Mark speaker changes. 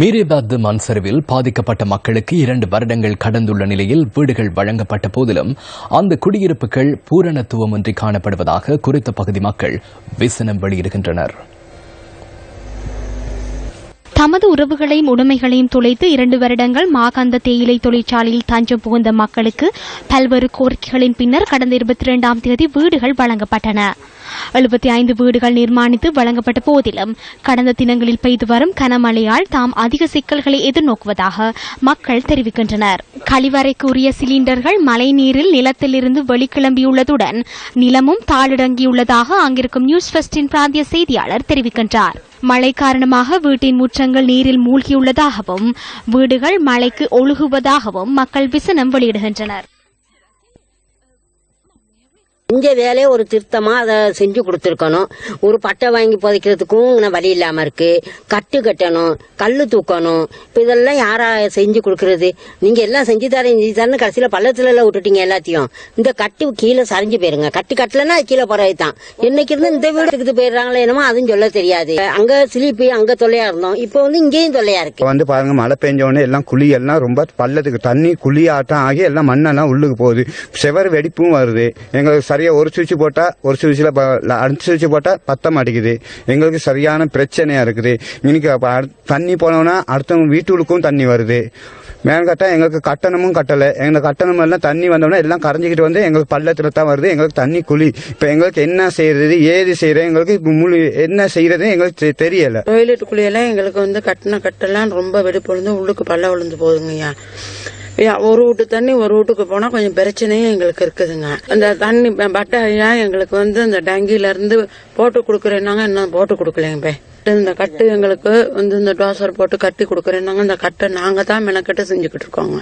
Speaker 1: மீரிபாத் மண் சரிவில் பாதிக்கப்பட்ட மக்களுக்கு இரண்டு வருடங்கள் கடந்துள்ள நிலையில் வீடுகள் வழங்கப்பட்ட போதிலும் அந்த குடியிருப்புகள் பூரணத்துவமின்றி காணப்படுவதாக குறித்த பகுதி மக்கள் விசனம் வெளியிடுகின்றனர்.
Speaker 2: தமது உறவுகளையும் உடைமைகளையும் துளைத்து இரண்டு வருடங்கள் மாகாந்த தேயிலை தொழிற்சாலையில் தஞ்சம் புகுந்த மக்களுக்கு பல்வேறு கோரிக்கைகளின் பின்னர் கடந்த இருபத்தி இரண்டாம் தேதி வீடுகள் வழங்கப்பட்டன. எழுபத்தி ஐந்து வீடுகள் நிர்மாணித்து வழங்கப்பட்ட போதிலும் கடந்த தினங்களில் பெய்து வரும் கனமழையால் தாம் அதிக சிக்கல்களை எதிர்நோக்குவதாக மக்கள் தெரிவிக்கின்றனர். கழிவறைக்கு உரிய சிலிண்டர்கள் மழைநீரில் நிலத்திலிருந்து வெளிக்கிளம்பியுள்ளதுடன் நிலமும் தாளிறங்கியுள்ளதாக அங்கிருக்கும் நியூஸ் ஃபெஸ்டின் பிராந்திய செய்தியாளர் தெரிவிக்கின்றார். மழை காரணமாக வீட்டின் முற்றங்கள் நீரில் மூழ்கியுள்ளதாகவும் வீடுகள் மழைக்கு ஒழுகுவதாகவும் மக்கள் விசனம் வெளியிடுகின்றனர்.
Speaker 3: இங்க வேலையை ஒரு திருத்தமா அதை செஞ்சு கொடுத்துருக்கணும். ஒரு பட்டை வாங்கி புதைக்கிறதுக்கும் வழி இல்லாம இருக்கு. கட்டு கட்டணும் கல்லு தூக்கணும். இப்ப இதெல்லாம் யாரா செஞ்சு கொடுக்கறது? நீங்க எல்லாம் செஞ்சு தரேன் செஞ்சு தரேன்னு கடைசியில பள்ளத்துல எல்லாம் விட்டுட்டீங்க எல்லாத்தையும். இந்த கட்டு கீழே சரிஞ்சு போயிருங்க. கட்டு கட்டலன்னா கீழே போறது தான். என்னைக்கு இருந்து இந்த வீடு எடுத்துட்டு போயிடுறாங்களே என்னமோ அதுவும் சொல்ல தெரியாது. அங்க சிலிப்பி அங்க தொல்லையா இருந்தோம். இப்போ வந்து இங்கேயும் தொல்லையா இருக்கு.
Speaker 4: வந்து பாருங்க மழை பெஞ்சோடனே எல்லாம் குழி எல்லாம் ரொம்ப பள்ளத்துக்கு தண்ணி குழி ஆட்டம் ஆகி எல்லாம் மண்ணெல்லாம் உள்ளுக்கு போகுது. செவர் வெடிப்பும் வருது. எங்களுக்கு சரி சரியா ஒரு சுவிட்ச் போட்டா ஒரு சுவிட்சில் அடுத்த சுவிட்ச் போட்டா பத்த மாட்டேங்குது எங்களுக்கு சரியான பிரச்சனையா இருக்குது. இன்னைக்கு தண்ணி போனோம்னா அடுத்தவங்க வீட்டுக்கும் தண்ணி வருது. மேலும் கட்டா எங்களுக்கு கட்டணமும் கட்டலை. எங்கள் கட்டணம் எல்லாம் தண்ணி வந்தோம்னா எல்லாம் கரைஞ்சிக்கிட்டு வந்து எங்களுக்கு பள்ளத்தில் தான் வருது. எங்களுக்கு தண்ணி குழி. இப்போ எங்களுக்கு என்ன செய்யறது ஏது செய்யறது எங்களுக்கு முழு என்ன செய்யறது எங்களுக்கு தெ- தெரியல.
Speaker 5: குழியெல்லாம் எங்களுக்கு வந்து கட்டணம் கட்டலாம் ரொம்ப வெடிப்பு விழுந்து உள்ளுக்கு பல்ல விழுந்து போகுதுங்கய்யா. ஒரு வீட்டு தண்ணி ஒரு வீட்டுக்கு போனா கொஞ்சம் பிரச்சனையும் எங்களுக்கு இருக்குதுங்க. அந்த தண்ணி ப- எங்களுக்கு வந்து இந்த டங்கில இருந்து போட்டு கொடுக்குறேன்னாங்க இன்னும் போட்டு கொடுக்கலைங்க இந்த கட்டு எங்களுக்கு வந்து இந்த டோசர் போட்டு கட்டி கொடுக்குறேன்னாங்க இந்த கட்டை நாங்க தான் மெனக்கட்டு செஞ்சுக்கிட்டு இருக்கோங்க.